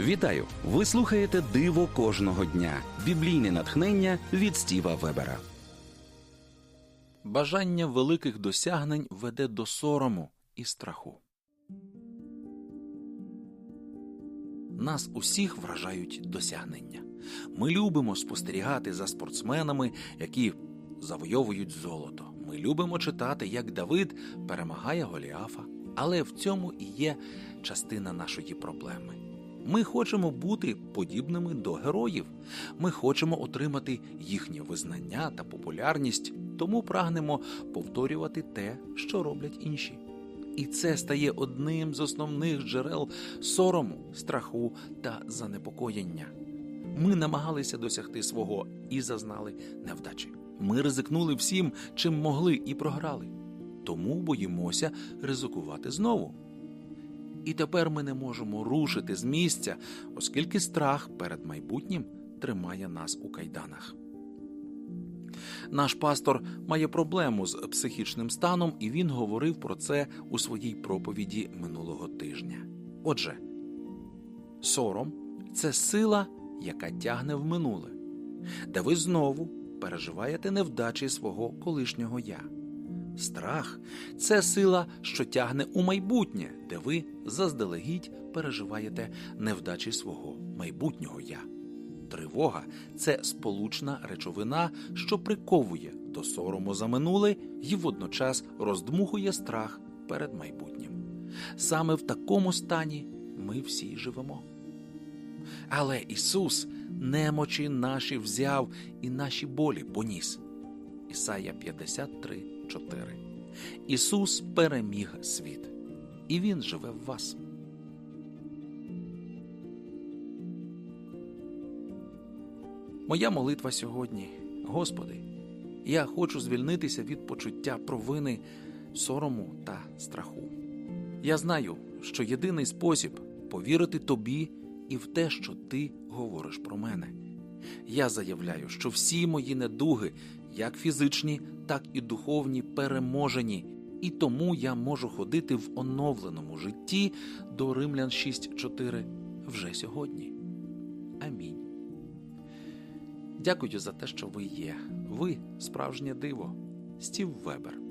Вітаю! Ви слухаєте Диво кожного дня. Біблійне натхнення від Стіва Вебера. Бажання великих досягнень веде до сорому і страху. Нас усіх вражають досягнення. Ми любимо спостерігати за спортсменами, які завойовують золото. Ми любимо читати, як Давид перемагає Голіафа. Але в цьому і є частина нашої проблеми. Ми хочемо бути подібними до героїв. Ми хочемо отримати їхнє визнання та популярність, тому прагнемо повторювати те, що роблять інші. І це стає одним з основних джерел сорому, страху та занепокоєння. Ми намагалися досягти свого і зазнали невдачі. Ми ризикнули всім, чим могли, і програли. Тому боїмося ризикувати знову. І тепер ми не можемо рушити з місця, оскільки страх перед майбутнім тримає нас у кайданах. Наш пастор має проблему з психічним станом, і він говорив про це у своїй проповіді минулого тижня. Отже, сором це сила, яка тягне в минуле, де ви знову переживаєте невдачі свого колишнього я. Страх це сила, що тягне у майбутнє, де ви заздалегідь переживаєте невдачі свого майбутнього я. Тривога це сполучна речовина, що приковує до сорому за минуле і водночас роздмухує страх перед майбутнім. Саме в такому стані ми всі живемо. Але Ісус немочі наші взяв і наші болі поніс. Ісая 53, 4. Ісус переміг світ, і Він живе в вас. Моя молитва сьогодні, Господи, я хочу звільнитися від почуття провини, сорому та страху. Я знаю, що єдиний спосіб повірити тобі і в те, що ти говориш про мене. Я заявляю, що всі мої недуги, як фізичні, так і духовні, переможені, і тому я можу ходити в оновленому житті до Римлян 6.4 вже сьогодні. Амінь. Дякую за те, що ви є. Ви справжнє диво. Стів Вебер.